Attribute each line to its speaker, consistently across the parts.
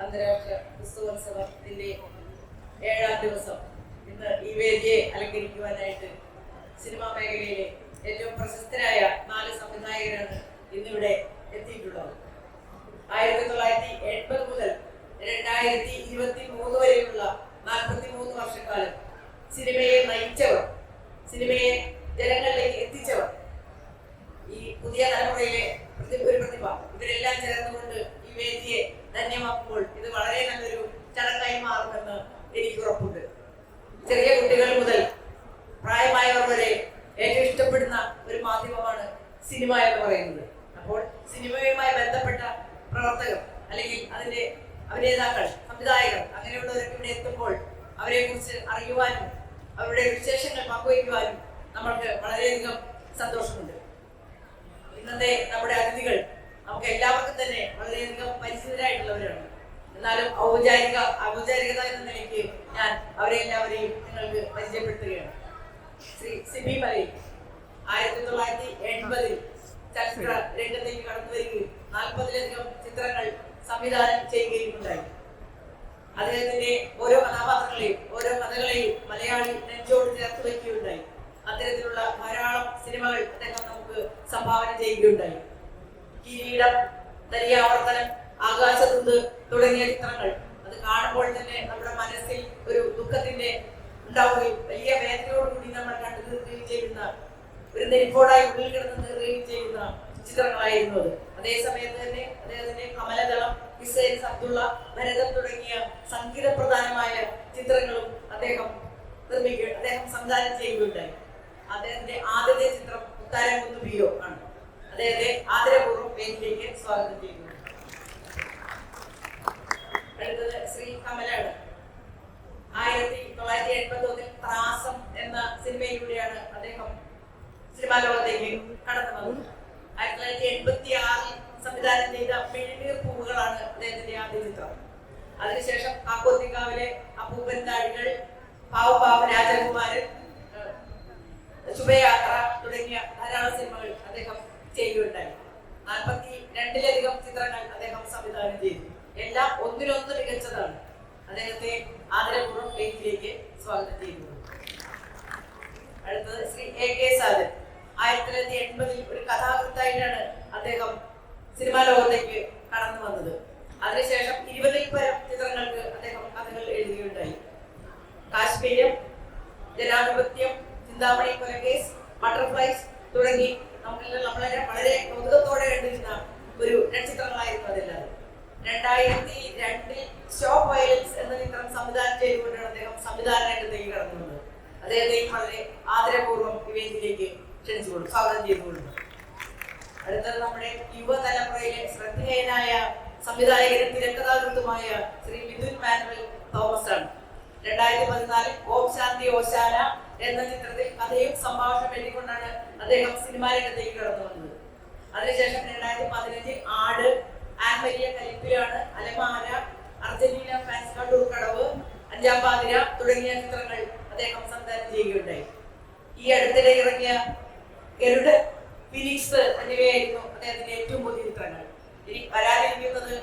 Speaker 1: അന്താരാഷ്ട്ര പുസ്തകോത്സവത്തിന്റെ ഏഴാം ദിവസം ഇന്ന് ഈ വേദിയെ അലങ്കരിക്കുവാനായിട്ട് സിനിമാ മേഖലയിലെ ഏറ്റവും പ്രശസ്തരായ നാല് സംവിധായകരാണ് ഇന്നിവിടെ എത്തിയിട്ടുള്ളത്. ആയിരത്തി തൊള്ളായിരത്തി എൺപത് മുതൽ രണ്ടായിരത്തി സിനിമ എന്ന് പറയുന്നത്. അപ്പോൾ സിനിമയുമായി ബന്ധപ്പെട്ട പ്രവർത്തകർ അല്ലെങ്കിൽ അതിന്റെ അഭിനേതാക്കൾ സംവിധായകർ അങ്ങനെയുള്ളവരൊക്കെ ഇവിടെ എത്തുമ്പോൾ അവരെ കുറിച്ച് അറിയുവാനും അവരുടെ വിശേഷങ്ങൾ പങ്കുവയ്ക്കുവാനും നമ്മൾക്ക് വളരെയധികം സന്തോഷമുണ്ട്. ഇന്നത്തെ നമ്മുടെ അതിഥികൾ നമുക്ക് എല്ലാവർക്കും തന്നെ വളരെയധികം പരിചിതരായിട്ടുള്ളവരാണ്. എന്നാലും ഔപചാരിക ഔപചാരികത എന്ന നിലയ്ക്ക് ഞാൻ അവരെ എല്ലാവരെയും നിങ്ങൾക്ക് പരിചയപ്പെടുത്തുകയാണ്. ശ്രീ സിബി മലയിൽ ആയിരത്തി തൊള്ളായിരത്തി എൺപതിൽ ചലച്ചിത്ര രംഗത്തേക്ക് കടന്നു വരികയും നാൽപ്പതിലധികം ചിത്രങ്ങൾ സംവിധാനം ചെയ്യുകയും ഉണ്ടായി അദ്ദേഹത്തിന്റെ ഓരോ കഥാപാത്രങ്ങളെയും ഓരോ കഥകളെയും മലയാളി നെഞ്ചോട് ചേർത്ത് വയ്ക്കുകയുണ്ടായി. അത്തരത്തിലുള്ള ധാരാളം സിനിമകൾ അദ്ദേഹം നമുക്ക് സംഭാവന ചെയ്യുകയുണ്ടായി. കിരീടം ദരിയാവർത്തനം ആകാശത്തുണ്ട് തുടങ്ങിയ ചിത്രങ്ങൾ അത് കാണുമ്പോൾ തന്നെ നമ്മുടെ മനസ്സിൽ ഒരു ദുഃഖത്തിന്റെ ഉണ്ടാവുകയും വലിയ വേദനയോടുകൂടി നമ്മൾ കണ്ടു തീർക്കുകയും ചെയ്യുന്ന ഒരു നെരിപ്പോടായി ഉള്ളിൽ കിടന്ന് തീർക്കുകയും ചെയ്യുന്ന ചിത്രങ്ങളായിരുന്നു അത്. അതേ സമയത്ത് തന്നെ അദ്ദേഹത്തിന്റെ കമലദളം ഹിസൈൻ സബ്ദുള്ള ഭരതം തുടങ്ങിയ സംഗീത പ്രധാനമായ ചിത്രങ്ങളും അദ്ദേഹം നിർമ്മിക്കുക അദ്ദേഹം സംവിധാനം ചെയ്യുകയുണ്ടായി. അദ്ദേഹത്തിന്റെ ആദ്യത്തെ ചിത്രം ഉത്താരം കുന്നു ബിയോ ആണ്. അദ്ദേഹത്തെ ആദരപൂർവം വേദിയിലേക്ക് സ്വാഗതം ചെയ്യുന്നു. അടുത്തത് ശ്രീ കമലാണ്. ആയിരത്തി തൊള്ളായിരത്തി എൺപത്തി ഒന്നിൽ ത്രാസം എന്ന സിനിമയിലൂടെയാണ് അദ്ദേഹം സിനിമാ ലോകത്തേക്ക് കടന്നു വന്നത് ആയിരത്തി തൊള്ളായിരത്തി എൺപത്തി സംവിധാനം ചെയ്ത മെഴുനീർ പൂവുകളാണ് അദ്ദേഹത്തിന്റെ ആദ്യ ചിത്രം അതിനുശേഷം കാക്കോത്തിക്കാവിലെ അപ്പൂപ്പൻ താടികൾ പാവപാവ രാജകുമാരൻ ഏഹ്, ശുഭയാത്ര തുടങ്ങിയ ധാരാളം സിനിമകൾ അദ്ദേഹം ചെയ്യുകയുണ്ടായി. നാൽപ്പത്തി രണ്ടിലധികം ചിത്രങ്ങൾ അദ്ദേഹം സംവിധാനം ചെയ്തു. എല്ലാം ഒന്നിനൊന്ന് മികച്ചതാണ്. അദ്ദേഹത്തെ ആദരപൂർവം വേദിയിലേക്ക് സ്വാഗതം ചെയ്യുന്നു. അടുത്തത് ശ്രീ എ കെ സാദൻ ആയിരത്തി തൊള്ളായിരത്തി എൺപതിൽ ഒരു കഥാകൃത്തായിട്ടാണ് അദ്ദേഹം സിനിമാ ലോകത്തേക്ക് കടന്നു വന്നത്. അതിനുശേഷം ഇരുപതിൽ പരം ചിത്രങ്ങൾക്ക് അദ്ദേഹം കഥകൾ എഴുതുകയുണ്ടായി കാശ്മീരം ജനാധിപത്യം ചിന്താമണി കൊലക്കേസ് ബട്ടർഫ്ലൈസ് തുടങ്ങി നമ്മളെല്ലാം നമ്മളെ വളരെ കൗതുകത്തോടെ കണ്ടിരുന്ന ഒരു ചിത്രങ്ങളായിരുന്നു അതെല്ലാം രണ്ടായിരത്തി രണ്ടിൽ സ്റ്റോപ്പ് വയലൻസ് എന്ന ചിത്രം സംവിധാനം ചെയ്തുകൊണ്ടാണ് അദ്ദേഹം സംവിധാന രംഗത്തേക്ക് കടന്നു വന്നത്. അദ്ദേഹത്തെയും വളരെ ആദരപൂർവം ഈ വേദിയിലേക്ക് ക്ഷണിച്ചുകൊണ്ടു സ്വാഗതം ചെയ്തുകൊണ്ടു. അടുത്തത് നമ്മുടെ യുവതലമുറയിലെ ശ്രദ്ധേയനായ സംവിധായകനും തിരക്കഥാകൃത്തുമായ ശ്രീ മിഥുൻ മാനുവൽ തോമസ് ആണ് രണ്ടായിരത്തി പതിനാലിൽ ഓം ശാന്തി ഓശാന എന്ന ചിത്രത്തിൽ കഥയും സംഭാഷണം എഴുതിക്കൊണ്ടാണ് അദ്ദേഹം സിനിമാ രംഗത്തേക്ക് കടന്നു വന്നത്. അതിനുശേഷം രണ്ടായിരത്തി പതിനഞ്ചിൽ ആട് ആൻമരിയ കലിപ്പിലാണ് അലമാര അർജന്റീന ഫാൻസ് കണ്ടൂർ കടവ് അഞ്ചാം പാതിര തുടങ്ങിയ ചിത്രങ്ങൾ അദ്ദേഹം സംവിധാനം ചെയ്യുകയുണ്ടായി. ഈ അടുത്തിടെ ഇറങ്ങിയ ഗരുഡ് ഫിനിക്സ് എന്നിവയായിരുന്നു അദ്ദേഹത്തിന്റെ ഏറ്റവും പുതിയ ചിത്രങ്ങൾ ഇനി വരാനിരിക്കുന്നത്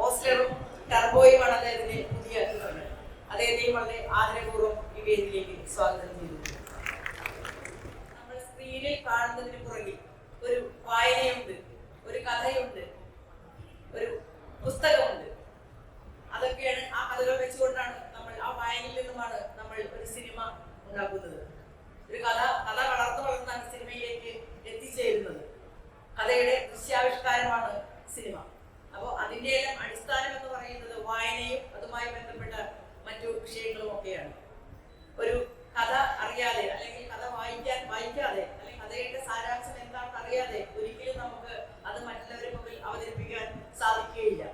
Speaker 1: ഓസ്ലറും ടർബോയുമാണ് അദ്ദേഹത്തിന്റെ പുതിയ ചിത്രങ്ങൾ അദ്ദേഹത്തെയും വളരെ ആദരപൂർവം ഈ വേദിയിലേക്ക് സ്വാഗതം ചെയ്തു നമ്മൾ സ്ക്രീനിൽ കാണുന്നതിന് പുറകിൽ ഒരു വായനയുണ്ട് ഒരു കഥയുണ്ട് ഒരു പുസ്തകമുണ്ട് അതൊക്കെയാണ് ആ കഥകൾ വെച്ചുകൊണ്ടാണ് നമ്മൾ ആ വായനയിൽ നിന്നുമാണ് നമ്മൾ ഒരു സിനിമ ഉണ്ടാക്കുന്നത് ഒരു കഥ കഥ വളർന്നു വളർന്നാണ് സിനിമയിലേക്ക് എത്തിച്ചേരുന്നത് കഥയുടെ ദൃശ്യാവിഷ്കാരമാണ് സിനിമ അപ്പോൾ അതിന്റെ എല്ലാം അടിസ്ഥാനം എന്ന് പറയുന്നത് വായനയും അതുമായി ബന്ധപ്പെട്ട മറ്റു വിഷയങ്ങളും ഒക്കെയാണ്. ഒരു കഥ അറിയാതെ അല്ലെങ്കിൽ കഥ വായിക്കാൻ വായിക്കാതെ അല്ലെങ്കിൽ കഥയുടെ സാരാംശം എന്താണെന്ന് അറിയാതെ ഒരിക്കലും നമുക്ക് അത് മറ്റുള്ളവരുടെ മുമ്പിൽ അവതരിപ്പിക്കാൻ സാധിക്കുകയില്ല.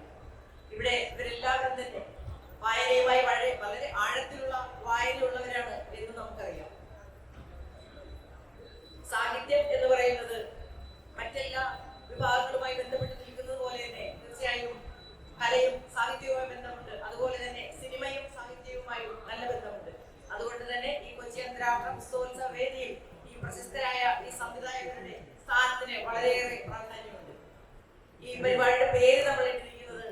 Speaker 1: ഇവിടെ ഇവരെല്ലാവരും തന്നെ വായനയുമായി വളരെ വളരെ ആഴത്തിലുള്ള വായനയുള്ളവരാണ് എന്ന് നമുക്കറിയാം. സാഹിത്യം എന്ന് പറയുന്നത് മറ്റെല്ലാ പ്രഗത്ഭരായ ഈ സംവിധായകരുടെ സ്ഥാനത്തിന് വളരെയേറെ പ്രാധാന്യമുണ്ട്. ഈ പരിപാടിയുടെ പേര് നമ്മൾ ഇട്ടിരിക്കുന്നത്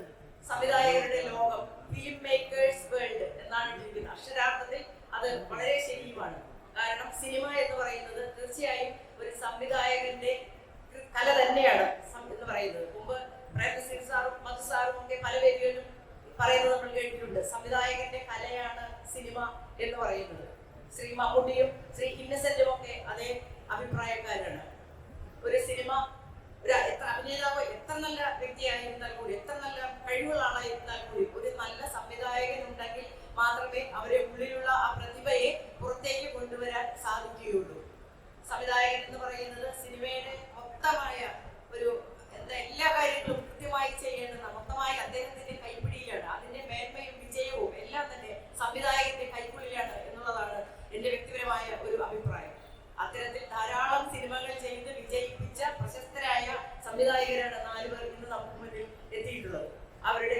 Speaker 1: സംവിധായകരുടെ ലോകം ഫിലിം മേക്കേഴ്സ് വേൾഡ് എന്നാണ് ഇട്ടിരിക്കുന്നത്. അക്ഷരാർത്ഥത്തിൽ അത് വളരെ ശരിയുമാണ്. കാരണം സിനിമ എന്ന് പറയുന്നത് തീർച്ചയായും ഒരു സംവിധായകന്റെ കല തന്നെയാണ് എന്ന് പറയുന്നത്. മുമ്പ് പ്രേംസിംഗ് സാറും മധു സാറും ഒക്കെ പല വേദികളിലും പറയുന്നത് നമ്മൾ കേട്ടിട്ടുണ്ട്. സംവിധായകന്റെ കലയാണ് സിനിമ എന്ന് പറയുന്നത്. ശ്രീ മമ്മൂട്ടിയും ശ്രീ ഇന്നസെന്റും ഒക്കെ അതേ അഭിപ്രായക്കാരാണ്. ഒരു സിനിമ ഒരു എത്ര അഭിനേതാവ് എത്ര നല്ല വ്യക്തിയായിരുന്നാൽ കൂടി എത്ര നല്ല കഴിവുകളാണായിരുന്നാൽ കൂടി ഒരു നല്ല സംവിധായകൻ ഉണ്ടെങ്കിൽ മാത്രമേ അവരെ ഉള്ളിലുള്ള ആ പ്രതിഭയെ പുറത്തേക്ക് കൊണ്ടുവരാൻ സാധിക്കുകയുള്ളൂ. സംവിധായകൻ എന്ന് പറയുന്നത് സിനിമയുടെ മൊത്തമായ ഒരു എന്താ എല്ലാ കാര്യങ്ങളും കൃത്യമായി ചെയ്യേണ്ടുന്ന മൊത്തമായി അദ്ദേഹത്തിന്റെ കൈപ്പിടിയിലാണ് അതിന്റെ മേന്മയും വിജയവും എല്ലാം തന്നെ സംവിധായകന്റെ കൈപ്പിടിയിലാണ് എന്നുള്ളതാണ് എന്റെ വ്യക്തിപരമായ ഒരു അഭിപ്രായം അത്തരത്തിൽ ധാരാളം സിനിമകൾ ചെയ്ത് പ്രശസ്തരായ സംവിധായകരാണ് നാലുപേർ ഇന്ന് നമുക്ക് മുന്നിൽ എത്തിയിട്ടുള്ളത്. അവരുടെ